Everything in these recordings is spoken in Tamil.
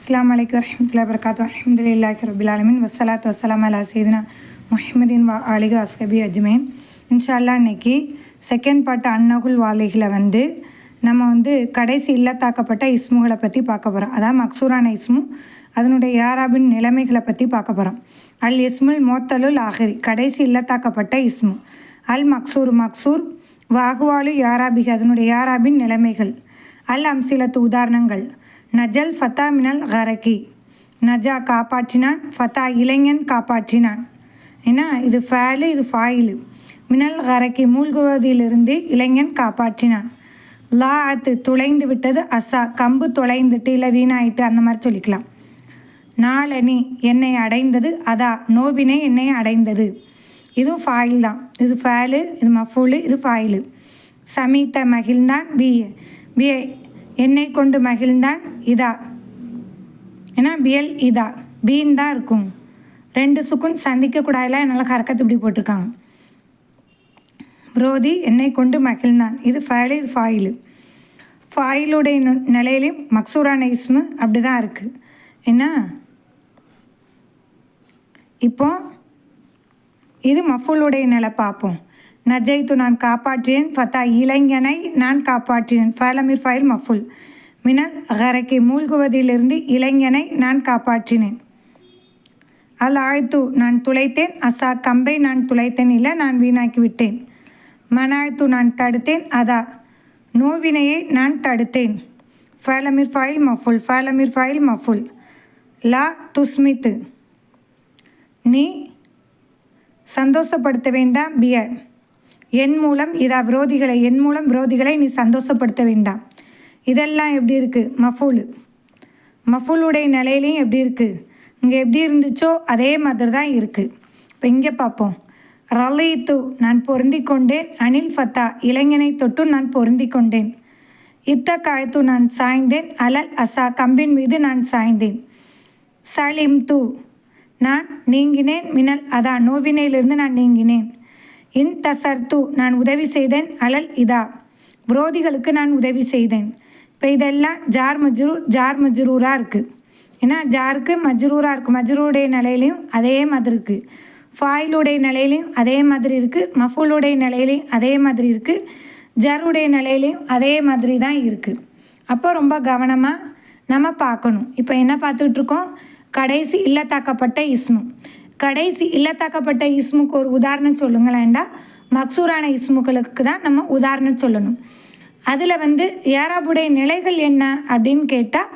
அஸ்லாம் வலைக்கம் வரமத்துல வரகாத்து அலமதுல்லாஹி ரபில் ஆலமின் வசலாத் வசலாம் அலா சீதினா முஹம்மதின் வா அலிக அஸ்கபி அஜ்மேன் இன்ஷால்லா இன்னைக்கு செகண்ட் பார்ட் அன்னகுல் வாலிகளை வந்து நம்ம வந்து கடைசி இல்லத்தாக்கப்பட்ட இஸ்முகளை பற்றி பார்க்க போகிறோம் அதான் மக்சூரான இஸ்மு. அதனுடைய யாராபின் நிலைமைகளை பற்றி பார்க்க போகிறோம் அல் இஸ்முல் மோத்தலுல் ஆஹிரி கடைசி இல்லத்தாக்கப்பட்ட இஸ்மு. அல் மக்சூர் மக்சூர் வாகுவாலு யாராபிக அதனுடைய யாராபின் நிலைமைகள். அல் அம்சிலத்து உதாரணங்கள். நஜல் ஃபத்தா மினல் ஹரகி நஜா காப்பாற்றினான் ஃபத்தா இளைஞன் காப்பாற்றினான். ஏன்னா இது ஃபேலு இது ஃபாயிலு. மினல் கரக்கி மூழ்குவதிலிருந்து இளைஞன் காப்பாற்றினான். லா அத்து துளைந்து விட்டது அசா கம்பு தொலைந்துட்டு இல்லை வீணாயிட்டு அந்த மாதிரி சொல்லிக்கலாம். நாளனி என்னை அடைந்தது அதா நோவினை என்னை அடைந்தது. இதுவும் ஃபாயில் தான். இது ஃபேலு இது மஃபூலு இது ஃபாயிலு. சமீத்த மகிழ்ந்தான் பிஏ பிஏ என்னை கொண்டு மகிழ்ந்தான் இதா. ஏன்னா பியல் இதா. பீன் தான் இருக்கும். ரெண்டு சுக்குன் சந்திக்கக்கூடாதுல என்னால் கறக்கத்து இப்படி போட்டிருக்காங்க. விரோதி என்னை கொண்டு மகிழ்ந்தான். இது ஃபயலு இது ஃபாயிலு. ஃபாயிலுடைய நிலையிலையும் மக்சூரான இஸ்மு அப்படி தான் இருக்குது என்ன இப்போ இது மஃபூலுடைய நிலை பார்ப்போம். நஜைத்து நான் காப்பாற்றினேன் ஃபத்தா இளைஞனை நான் காப்பாற்றினேன். ஃபலமிர் ஃபைல் மஃபுல். மினல் அகரைக்கு மூழ்குவதிலிருந்து இளைஞனை நான் காப்பாற்றினேன். அல் ஆழ்த்து நான் துளைத்தேன் அசா கம்பை நான் துளைத்தேன் இல்லை நான் வீணாக்கி விட்டேன் மனாய்த்து நான் தடுத்தேன் அதா நோவினையை நான் தடுத்தேன். ஃபைலமீர் ஃபைல் மஃபுல் ஃபைலமீர் ஃபைல் மஃபுல். லா துஸ்மித்து. நீ சந்தோஷப்படுத்த வேண்டாம் பியர். என் மூலம் இதா விரோதிகளை என் மூலம் விரோதிகளை நீ சந்தோஷப்படுத்த வேண்டாம். இதெல்லாம் எப்படி இருக்குது மஃபூலு. மஃபூலுடைய நிலையிலையும் எப்படி இருக்குது இங்கே எப்படி இருந்துச்சோ அதே மாதிரி தான் இருக்குது இப்போ இங்கே பார்ப்போம். ரலீத்து நான் பொருந்தி கொண்டேன். அனில் ஃபத்தா இளைஞனை தொட்டு நான் பொருந்தி கொண்டேன். இத்த காயத்து நான் சாய்ந்தேன். அலல் அசா கம்பின் மீது நான் சாய்ந்தேன். சலிம் தூ நான் நீங்கினேன். மினல் அதா நோவினையிலிருந்து நான் நீங்கினேன். இன் தசர்த்து நான் உதவி செய்தேன் அலல் இதா. விரோதிகளுக்கு நான் உதவி செய்தேன். இப்போ இதெல்லாம் ஜார் மஜ்ரூர் ஜார் மஜ்ரூராக இருக்குது ஏன்னா ஜாருக்கு மஜ்ரூராக இருக்குது மஜ்ரூருடைய நிலையிலையும் அதே மாதிரி இருக்குது ஃபாயிலுடைய நிலையிலையும் அதே மாதிரி இருக்குது மஃபூலுடைய நிலையிலையும் அதே மாதிரி இருக்குது ஜருடைய நிலையிலையும் அதே மாதிரி தான் இருக்குது அப்போ ரொம்ப கவனமாக நம்ம பார்க்கணும். இப்போ என்ன பார்த்துக்கிட்டு இருக்கோம்? கடைசி இல்லத்தாக்கப்பட்ட இஸ்மு. கடைசி இல்லத்தாக்கப்பட்ட இஸ்முக்கு ஒரு உதாரணம் சொல்லுங்களேன்டா. மக்சூரான இஸ்முக்களுக்கு தான் நம்ம உதாரணம் சொல்லணும். அதில் வந்து ஏராபுடைய நிலைகள் என்ன அப்படின்னு கேட்டால்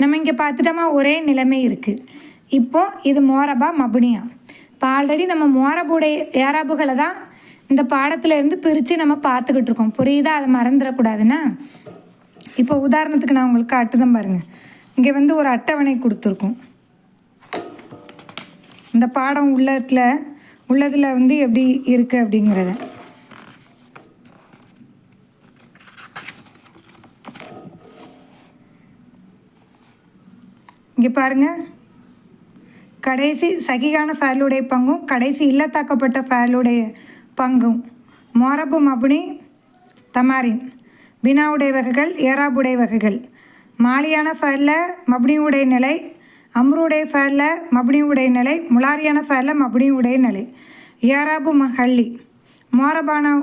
நம்ம இங்கே பார்த்துட்டோமா ஒரே நிலைமை இருக்குது இப்போ இது மோரபா மபுனியா. இப்போ ஆல்ரெடி நம்ம மோரபுடைய ஏராபுகளை தான் இந்த பாடத்துலேருந்து பிரித்து நம்ம பார்த்துக்கிட்டு இருக்கோம். புரியுதா? அதை மறந்துடக்கூடாதுன்னா. இப்போ உதாரணத்துக்கு நான் உங்களுக்கு காட்டுதான் பாருங்கள் இங்கே வந்து ஒரு அட்டவணை கொடுத்துருக்கோம். இந்த பாடம் உள்ளத்தில் உள்ளதில் வந்து எப்படி இருக்குது அப்படிங்கிறத. இங்கே பாருங்கள் கடைசி சகிகான ஃபேலுடைய பங்கும் கடைசி இல்லத்தாக்கப்பட்ட ஃபேலுடைய பங்கும். மோரபு மபுனி தமாரின். பினாவுடைய வகைகள் ஏராபுடைய வகைகள். மாலியான ஃபேலில் மபுனியுடைய நிலை அம்ருடைய ஃபேலில் மப்னியுடைய நிலை முலாரியான ஃபேலில் உடை நிலை. ஏராபு மஹல்லி மோரபான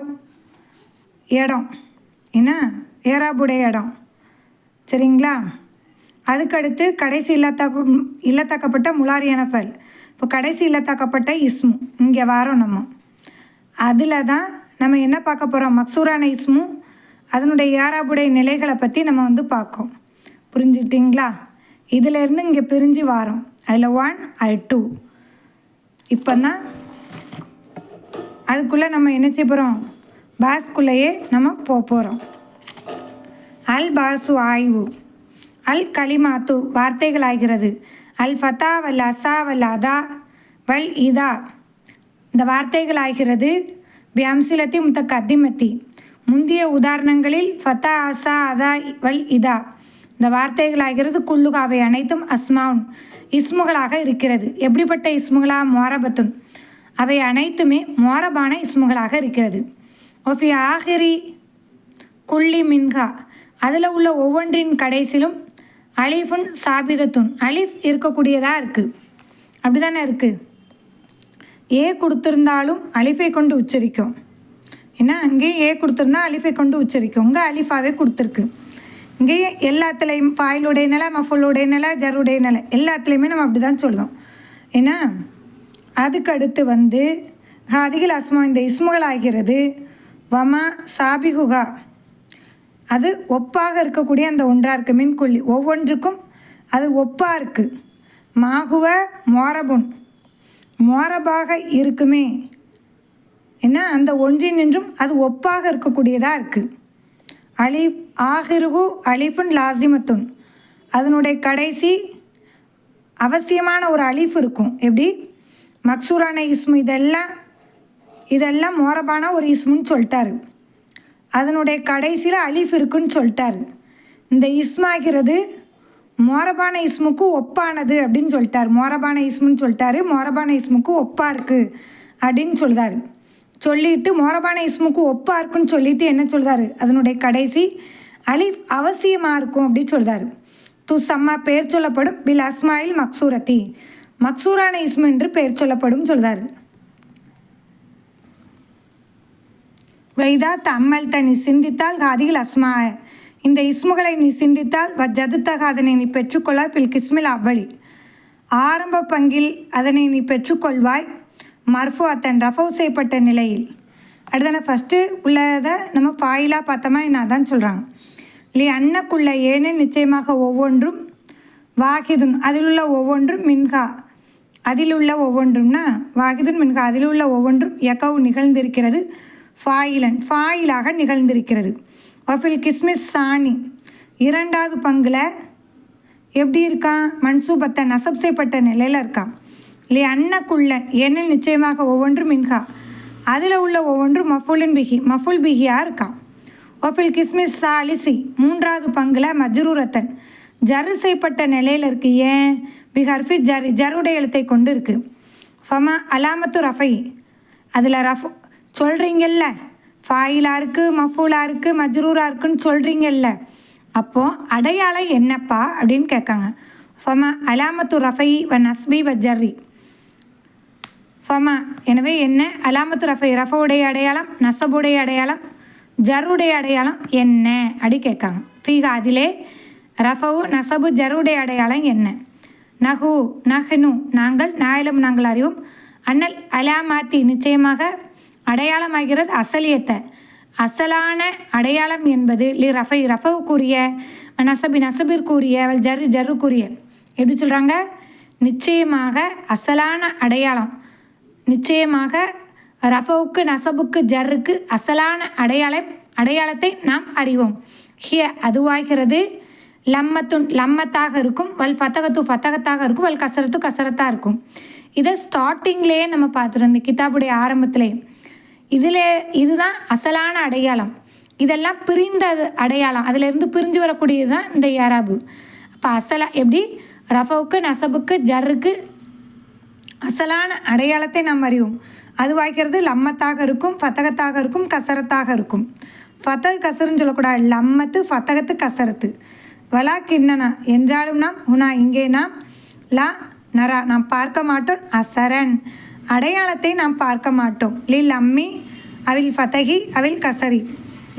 இடம். என்ன? ஏராபுடைய இடம். சரிங்களா? அதுக்கடுத்து கடைசி இல்லத்தாக்க இல்லத்தாக்கப்பட்ட முலாரியான ஃபேல் இப்போ கடைசி இல்லத்தாக்கப்பட்ட இஸ்மு. இங்கே வரோம் நம்ம. அதில் தான் நம்ம என்ன பார்க்க போகிறோம் மக்சூரான இஸ்மு அதனுடைய யாராபுடைய நிலைகளை பற்றி நம்ம வந்து பார்க்கோம். புரிஞ்சுக்கிட்டிங்களா? இதிலேருந்து இங்கே பிரிஞ்சு வரோம். அதில் ஒன் அது டூ இப்போ தான் அதுக்குள்ளே நம்ம என்ன செய்ய போகிறோம் பாஸ்குள்ளேயே நம்ம போக போகிறோம் அல் பாசு ஆய்வு. அல் கலிமாத்து வார்த்தைகளாகிறது. அல் ஃபதா வல் அசா வல் அதா வல் இதா. இந்த வார்த்தைகள் ஆகிறது வியம்சிலத்தி முத்த கத்திமத்தி முந்தைய உதாரணங்களில் ஃபதா அசா அதா வல் இதா. இந்த வார்த்தைகளாகிறது குல்லுக அவை அனைத்தும் அஸ்மாவுன் இஸ்முகளாக இருக்கிறது. எப்படிப்பட்ட இஸ்முகளா? மோரபத்துன். அவை அனைத்துமே மோரபான இஸ்முகளாக இருக்கிறது. ஒஃபி ஆஹிரி குள்ளி மின்ஹா. அதில் உள்ள ஒவ்வொன்றின் கடைசிலும் அலீஃபுன் சாபிதத்துன். அலீஃப் இருக்கக்கூடியதாக இருக்குது அப்படி தானே இருக்குது ஏ கொடுத்துருந்தாலும் அலிஃபை கொண்டு உச்சரிக்கும். ஏன்னா அங்கேயே ஏ கொடுத்துருந்தா அலிஃபை கொண்டு உச்சரிக்கும். உங்கள் அலிஃபாவே கொடுத்துருக்கு. இங்கேயே எல்லாத்துலேயும் ஃபாயிலுடைய நிலை மஃபுலுடைய நிலை ஜருடைய நிலை எல்லாத்துலேயுமே நம்ம அப்படி தான் சொல்லுவோம் ஏன்னா அதுக்கடுத்து வந்து ஹாதிகள் அஸ்மா இந்த இஸ்முகள் ஆகிறது வமா சாபிகுகா அது ஒப்பாக இருக்கக்கூடிய அந்த ஒன்றாக இருக்குது மின்கொல்லி ஒவ்வொன்றுக்கும் அது ஒப்பாக இருக்குது மாகுவ மோரபுன். மோரபாக இருக்குமே. என்ன? அந்த ஒன்றினின்றும் அது ஒப்பாக இருக்கக்கூடியதாக இருக்குது அலிஃப் ஆஹிருகு அலிஃபுன் லாசிமத்துன் அதனுடைய கடைசி அவசியமான ஒரு அலிஃப் இருக்கும். எப்படி? மக்சூரான இஸ்மு இதெல்லாம் இதெல்லாம் மோரபான ஒரு இஸ்முன்னு சொல்லிட்டாரு. அதனுடைய கடைசியில் அலிஃப் இருக்குன்னு சொல்லிட்டாரு. இந்த இஸ்மாகிறது மோரபான இஸ்முக்கு ஒப்பானது அப்படின்னு சொல்லிட்டார். மோரபான இஸ்முன்னு சொல்லிட்டாரு. மோரபான இஸ்முக்கு ஒப்பாக இருக்குது அப்படின்னு சொல்கிறார் சொல்லிட்டு மோரபான இஸ்முக்கு ஒப்பாக இருக்குன்னு சொல்லிட்டு என்ன சொல்கிறாரு அதனுடைய கடைசி அலிஃப் அவசியமாக இருக்கும் அப்படின்னு சொல்கிறாரு து சம்மா பெயர் சொல்லப்படும் பில் அஸ்மாயில் மக்சூரத்தி. மக்சூரான இஸ்மு என்று பெயர் சொல்லப்படும் சொல்கிறார் வைதா தம்மல் நீ சிந்தித்தால் காதியில் அஸ்மா இந்த இஸ்முகளை நீ சிந்தித்தால் வஜதுத்தக அதனை நீ பெற்றுக்கொள்ள பில் கிஸ்மில் அவ்வளி ஆரம்ப பங்கில் அதனை நீ பெற்றுக்கொள்வாய். மர்ஃபு அத்தன் ரஃபவு செய்யப்பட்ட நிலையில். அடுத்தான ஃபஸ்ட்டு உள்ளதை நம்ம ஃபாயிலாக பார்த்தோமா என்ன தான் சொல்கிறாங்க லி அன்னக்குள்ள ஏனே நிச்சயமாக ஒவ்வொன்றும் வாகிதுன் அதில் உள்ள ஒவ்வொன்றும் மின்கா அதில் உள்ள ஒவ்வொன்றும்னா வாகிதுன் மின்கா அதில் உள்ள ஒவ்வொன்றும் எக்கவு நிகழ்ந்திருக்கிறது. ஃபாயிலன் ஃபாயிலாக நிகழ்ந்திருக்கிறது. வஃபில் கிஸ்மிஸ் சாணி. இரண்டாவது பங்கில் எப்படி இருக்கான் மன்சூபத்தை நசப் செய்யப்பட்ட நிலையில் இருக்கான் இல்லை அன்னக்குள்ளன் ஏனில் நிச்சயமாக ஒவ்வொன்றும் மின்கா. அதில் உள்ள ஒவ்வொன்றும் மஃபுலின் பிஹி மஃபுல் பிஹியாக இருக்கான் ஒஃபில் கிஸ்மிஸ் சாலிசி மூன்றாவது பங்கில் மஜ்ரூரத்தன் ஜரு செய்யப்பட்ட நிலையில் இருக்கு ஏன்? பிஹர்ஃபி ஜர் ஜருடைய எழுத்தை கொண்டு இருக்கு. ஃபமா அலாமத்து ரஃபை. அதில் ரஃப் சொல்கிறீங்கல்ல ஃபாயிலாக இருக்குது மஃபூலாக இருக்குது மஜ்ரூராக இருக்குன்னு சொல்கிறீங்கல்ல அப்போது அடையாளம் என்னப்பா அப்படின்னு கேட்காங்க. ஃபமா அலாமத்து ரஃபை வ நஸ்பி வ ஜர்ரி. ஃபமா. எனவே என்ன? அலாமத்து ரஃபை ரஃபவுடைய அடையாளம் நசபுடைய அடையாளம் ஜருடைய அடையாளம் என்ன? அப்படி கேட்காங்க. ஃபீகா அதிலே ரஃபவு நசபு ஜருடைய அடையாளம் என்ன? நஹு நஹ்னு. நாங்கள் நாயிலும் நாங்கள் அறிவோம். அண்ணல் அலாமாத்தி நிச்சயமாக அடையாளமாகிறது அசலியத்தை. அசலான அடையாளம் என்பது லி ரஃபை ரஃபவுக்குரிய நசபி நசபிற்குரிய அவள் ஜரு ஜருக்குரிய. எப்படி சொல்கிறாங்க நிச்சயமாக அசலான அடையாளம். நிச்சயமாக ரஃபவுக்கு நசபுக்கு ஜர்ருக்கு அசலான அடையாளம் அடையாளத்தை நாம் அறிவோம். ஹிய அதுவாகிறது. லம்மத்துன் லம்மத்தாக இருக்கும். வல் ஃபத்தகத்து ஃபத்தகத்தாக இருக்கும். வல் கசரத்து கசரத்தாக இருக்கும். இதை ஸ்டார்டிங்லேயே நம்ம பார்த்துருவோம் இந்த கிதாபுடைய ஆரம்பத்திலே. இதில் இதுதான் அசலான அடையாளம். இதெல்லாம் பிரிந்த அடையாளம். அதிலிருந்து பிரிஞ்சு வரக்கூடியது தான் இந்த யாராபு. அப்போ அசலா எப்படி? ரஃபவுக்கு நசபுக்கு ஜர்ருக்கு அசலான அடையாளத்தை நாம் அறிவோம். அது வாய்க்கிறது லம்மத்தாக இருக்கும் ஃபத்தகத்தாக இருக்கும் கசரத்தாக இருக்கும். ஃபத்தக கசருன்னு சொல்லக்கூடாது லம்மத்து ஃபத்தகத்து கசரத்து. வலா கிண்ணனா என்றாலும் நாம் உனா இங்கே நாம் லா நரா நாம் பார்க்க மாட்டோம் அசரன். அடையாளத்தை நாம் பார்க்க மாட்டோம். லி லம்மி அவில் ஃபதகி அவில் கசரி.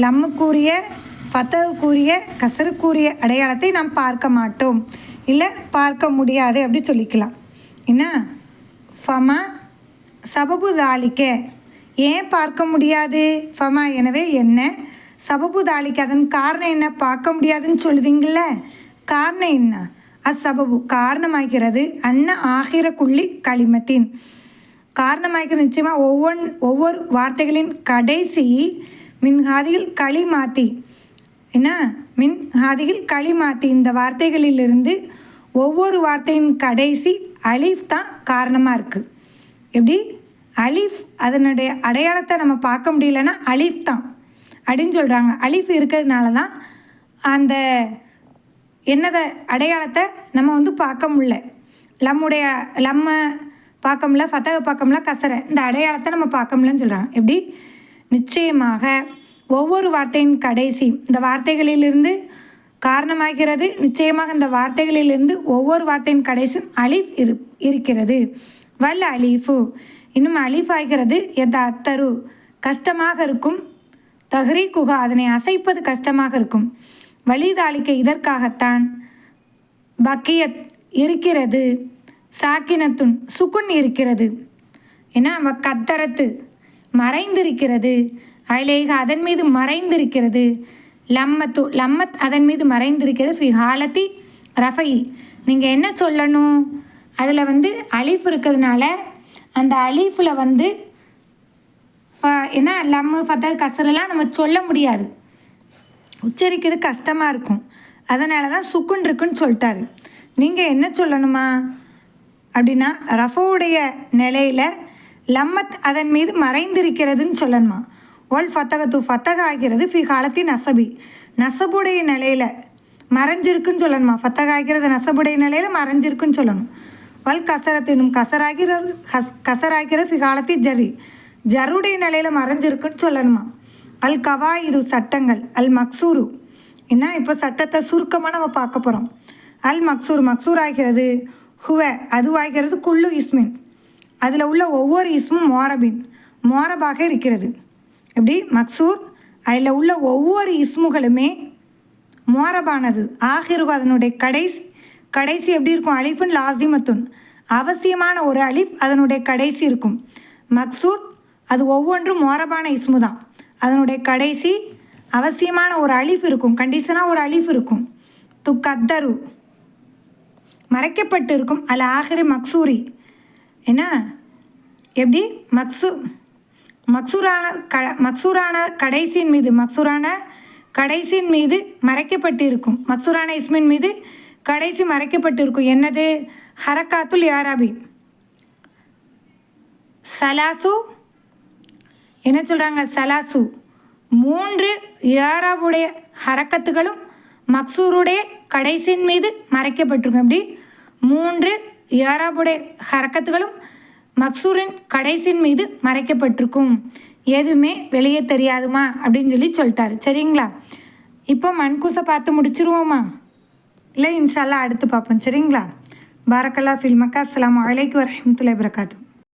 லம்முக்குரிய ஃபத்தகுக்குரிய கசருக்குரிய அடையாளத்தை நாம் பார்க்க மாட்டோம். இல்லை பார்க்க முடியாது அப்படி சொல்லிக்கலாம். என்ன? ஃபமா சபபுதாலிக்க. ஏன் பார்க்க முடியாது? ஃபமா எனவே என்ன? சபபுதாலிக்க அதன் காரணம் என்ன? பார்க்க முடியாதுன்னு சொல்லுதீங்கள காரணம் என்ன? அசபபு காரணமாகிறது அன்ன ஆகிற குள்ளி களிமத்தின். காரணமாகிற நிச்சயமாக ஒவ்வொன் ஒவ்வொரு வார்த்தைகளின் கடைசி மின்ஹாதியில் களி என்ன? மின்ஹாதியில் களிமாத்தி. களி இந்த வார்த்தைகளிலிருந்து ஒவ்வொரு வார்த்தையின் கடைசி அலீஃப் தான் காரணமாக இருக்குது எப்படி? அலீஃப் அதனுடைய அடையாளத்தை நம்ம பார்க்க முடியலன்னா அலீஃப் தான். அப்படின்னு சொல்கிறாங்க அலீஃப் இருக்கிறதுனால தான் அந்த என்னதை அடையாளத்தை நம்ம வந்து பார்க்க முடியல. லம்முடைய லம்ம பார்க்க முடியல ஃபத்தக பார்க்க முடியல கசரை. இந்த அடையாளத்தை நம்ம பார்க்க முடியலன்னு சொல்கிறாங்க எப்படி? நிச்சயமாக ஒவ்வொரு வார்த்தையின் கடைசி இந்த வார்த்தைகளிலிருந்து காரணமாகிறது. நிச்சயமாக இந்த வார்த்தைகளிலிருந்து ஒவ்வொரு வார்த்தையின் கடைசியும் அலிஃப் இரு இருக்கிறது. வல் அலீஃபு. இன்னும் அலிஃப் ஆகிறது எத அத்தரு. கஷ்டமாக இருக்கும். தஹ்ரீ குஹா அதனை அசைப்பது கஷ்டமாக இருக்கும். வலிதாளிக்க இதற்காகத்தான் பக்கியத் இருக்கிறது. சாக்கினத்துன் சுக்குன் இருக்கிறது. ஏன்னா அவ கத்தரத்து மறைந்திருக்கிறது. அலேக அதன் மீது மறைந்திருக்கிறது. லம்மத்து லம்மத் அதன் மீது மறைந்திருக்கிறது ஃபி ஹாலத்தி ரஃபை. நீங்கள் என்ன சொல்லணும்? அதில் வந்து அலீஃப் இருக்கிறதுனால அந்த அலீஃபில் வந்து ஃப என்ன லம்மு ஃபத்த கசரெல்லாம் நம்ம சொல்ல முடியாது. உச்சரிக்கிறது கஷ்டமாக இருக்கும். அதனால தான் சுக்குன் இருக்குன்னு சொல்லிட்டாரு. நீங்கள் என்ன சொல்லணுமா? அப்படின்னா ரஃபோவுடைய நிலையில் லம்மத் அதன் மீது மறைந்திருக்கிறதுன்னு சொல்லணுமா? ஒல் ஃபத்தகத்து ஃபத்தக ஆகிறது ஃபி காலத்தி நசபி. நசபுடைய நிலையில் மறைஞ்சிருக்குன்னு சொல்லணுமா? ஃபத்தக ஆகிறது நசபுடைய நிலையில் மறைஞ்சிருக்குன்னு சொல்லணும். வல் கசரத்தினும் கசராகிற கஸ் கசராகிறது ஃபி காலத்தி ஜரி. ஜருடைய நிலையில் மறைஞ்சிருக்குன்னு சொல்லணுமா? அல் கவா இது சட்டங்கள் அல் மக்சூரு. என்ன? இப்போ சட்டத்தை சுருக்கமாக நம்ம பார்க்க போகிறோம் அல் மக்சூர் மக்சூர் ஆகிறது ஹுவ அதுவாகிறது குள்ளு இஸ்மின். அதில் உள்ள ஒவ்வொரு இஸ்மும் மோரபின். மோரபாக இருக்கிறது. எப்படி? மக்சூர் அதில் உள்ள ஒவ்வொரு இஸ்முகளுமே மோரபானது ஆகிருக்கும் அதனுடைய கடைசி கடைசி எப்படி இருக்கும்? அலிஃபுன் லாசிமத்துன் அவசியமான ஒரு அலிஃப் அதனுடைய கடைசி இருக்கும். மக்சூர் அது ஒவ்வொன்றும் மோரபான இஸ்மு தான் அதனுடைய கடைசி அவசியமான ஒரு அலிஃப் இருக்கும். கண்டிஷனாக ஒரு அழிஃப் இருக்கும். து கத்தரு மறைக்கப்பட்டு இருக்கும் அல் ஆகிரி மக்சூரி. என்ன? எப்படி? மக்சூ மக்சூரான க மக்சூரான கடைசியின் மீது மக்சூரான கடைசியின் மீது மறைக்கப்பட்டிருக்கும். மக்சூரான இஸ்மின் மீது கடைசி மறைக்கப்பட்டிருக்கும். என்னது? ஹரக்காத்துல் யாராபி. சலாசு. என்ன சொல்கிறாங்க சலாசு. மூன்று யாராபுடைய ஹரக்கத்துகளும் மக்சூருடைய கடைசியின் மீது மறைக்கப்பட்டிருக்கும். எப்படி? மூன்று யாராபுடைய ஹரக்கத்துகளும் மக்சூரின் கடைசியின் மீது மறைக்கப்பட்டிருக்கும். எதுவுமே வெளியே தெரியாதுமா? அப்படின்னு சொல்லி சொல்லிட்டாரு. சரிங்களா? இப்போ மண்கூசை பார்த்து முடிச்சிருவோமா? இல்லை இன்ஷால்லா அடுத்து பார்ப்போம். சரிங்களா? பாரக்கல்லா ஃபில்மக்கா அஸ்லாம் வலைக்கு வரமத்துல வரகாத்து